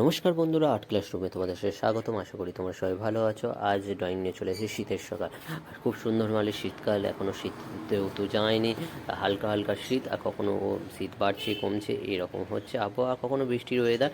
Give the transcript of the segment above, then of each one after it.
নমস্কার বন্ধুরা, আর্ট ক্লাসরুমে তোমাদের সাথে স্বাগতম। আশা করি তোমরা সবাই ভালো আছো। আজ ড্রয়িং নিয়ে চলে এসেছি শীতের সকাল। আর খুব সুন্দর মানে শীতকাল এখনও শীতেও তো যায়নি। হালকা হালকা শীত, আর কখনো শীত বাড়ছে, কমছে, এরকম হচ্ছে আবহাওয়া, কখনো বৃষ্টির ওয়েদার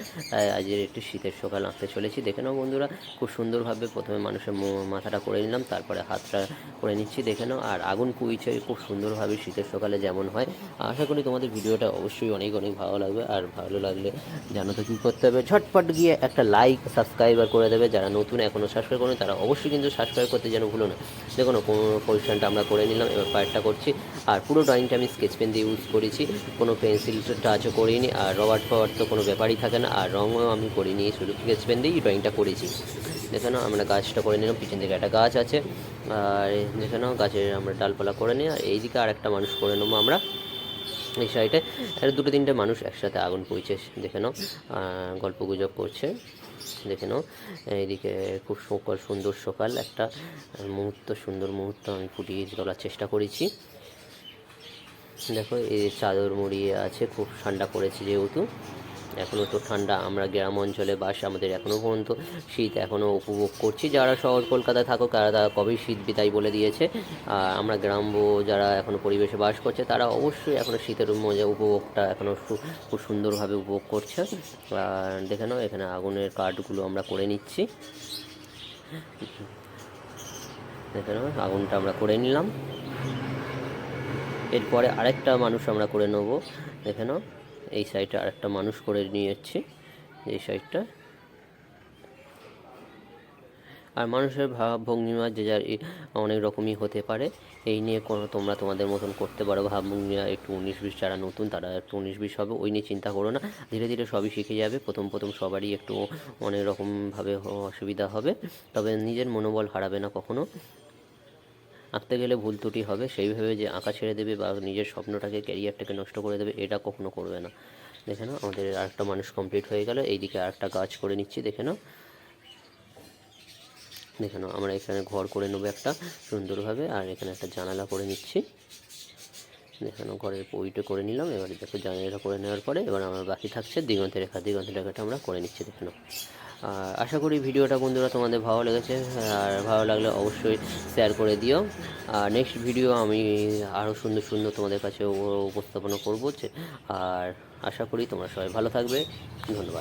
আজের একটু শীতের সকাল আঁকতে চলেছি। দেখে নাও বন্ধুরা, খুব সুন্দরভাবে প্রথমে মানুষের মাথাটা করে নিলাম, তারপরে হাতটা করে নিচ্ছি, দেখে নাও। আর আগুন পুইছে খুব সুন্দরভাবে শীতের সকালে যেমন হয়। আশা করি তোমাদের ভিডিওটা অবশ্যই অনেক অনেক ভালো লাগবে। আর ভালো লাগলে জানো তো কী করতে হবে? ঝটপট গিয়ে একটা লাইক সাবস্ক্রাইবার করে দেবে। যারা নতুন এখনও সাবস্ক্রাইব করেন, তারা অবশ্যই কিন্তু সাবস্ক্রাইব করতে যেন ভুলো না। দেখুন কোনো পজিশনটা আমরা করে নিলাম, এবার পায়েরটা করছি। আর পুরো ড্রয়িংটা আমি স্কেচ পেন দিয়ে ইউজ করেছি। কোনো পেন্সিল টাচও করিনি, আর রবার ফবার তো কোনো ব্যাপারই থাকে না। আর রঙও আমি করিনি, শুধু স্কেচ পেন দিয়েই ড্রয়িংটা করেছি। দেখে নাও আমরা গাছটা করে নিলাম, পিছন দিকে একটা গাছ আছে। আর এই দেখে নাও গাছের আমরা ডালপালা করে নিই আর এইদিকে আর একটা মানুষ করে নেব আমরা। এই সাইডে আর দুটো তিনটে মানুষ একসাথে আগুন পৌঁছে দেখে নাও। গল্প গুজব করছে, দেখে নাও। এইদিকে খুব সকাল, সুন্দর সকাল, একটা মুহূর্ত, সুন্দর মুহূর্ত আমি ফুটিয়ে তোলার চেষ্টা করেছি। দেখো, এই চাদর মুড়িয়ে আছে, খুব ঠান্ডা পড়েছে যেহেতু। এখনও তো ঠান্ডা, আমরা গ্রাম অঞ্চলে বাস আমাদের এখনও পর্যন্ত শীত এখনও উপভোগ করছি। যারা শহর কলকাতায় থাকো, তারা তারা কবেই শীত বিদায় বলে দিয়েছে। আর আমরা গ্রাম্য যারা এখনও পরিবেশে বাস করছে, তারা অবশ্যই এখনও শীতের মজা, উপভোগটা এখনও খুব সুন্দরভাবে উপভোগ করছে। আর দেখে নাও, এখানে আগুনের কাঠগুলো আমরা করে নিচ্ছি। দেখে নাও, আগুনটা আমরা করে নিলাম। এরপরে আরেকটা মানুষ আমরা করে নেব। দেখে নাও। এই সাইডটা আরেকটা মানুষ করে নিয়ে যাচ্ছি, এই সাইডটা আর মানুষের ভাব ভঙ্গিমা যে যার অনেক রকমই হতে পারে, এই নিয়ে কোনো তোমরা তোমাদের মতন করতে পারো। ভাবভঙ্গিমা একটু উনিশ বিশ, যারা নতুন, তারা একটু উনিশ বিশ হবে, ওই নিয়ে চিন্তা করো না। ধীরে ধীরে সবই শিখে যাবে, প্রথম প্রথম সবারই একটু অনেক রকমভাবে অসুবিধা হবে, তবে নিজের মনোবল হারাবে না কখনো। আঁকতে গেলে ভুল ত্রুটি হবে সেইভাবে যে আঁকা ছেড়ে দেবে বা নিজের স্বপ্নটাকে, ক্যারিয়ারটাকে নষ্ট করে দেবে, এটা কখনো করবে না। দেখে নাও, আমাদের আরেকটা মানুষ কমপ্লিট হয়ে গেল। এইদিকে আরেকটা গাছ করে নিচ্ছি, দেখে নাও। দেখে নাও, আমরা এখানে ঘর করে নেব একটা সুন্দরভাবে, আর এখানে একটা জানালা করে নিচ্ছি। দেখে নাও, ঘরের ওইটা করে নিলাম, এবারে দেখো জানালাটা করে নেওয়ার পরে, এবার আমার বাকি থাকছে দিগন্ত রেখা দিগন্ত রেখাটা আমরা করে নিচ্ছি, দেখে নাও। আর আশা করি ভিডিওটা বন্ধুরা তোমাদের ভালো লেগেছে, আর ভালো লাগলে অবশ্যই শেয়ার করে দিও। আর নেক্সট ভিডিও আমি আরও সুন্দর সুন্দর তোমাদের কাছে উপস্থাপনা করব। আর আশা করি তোমরা সবাই ভালো থাকবে। ধন্যবাদ।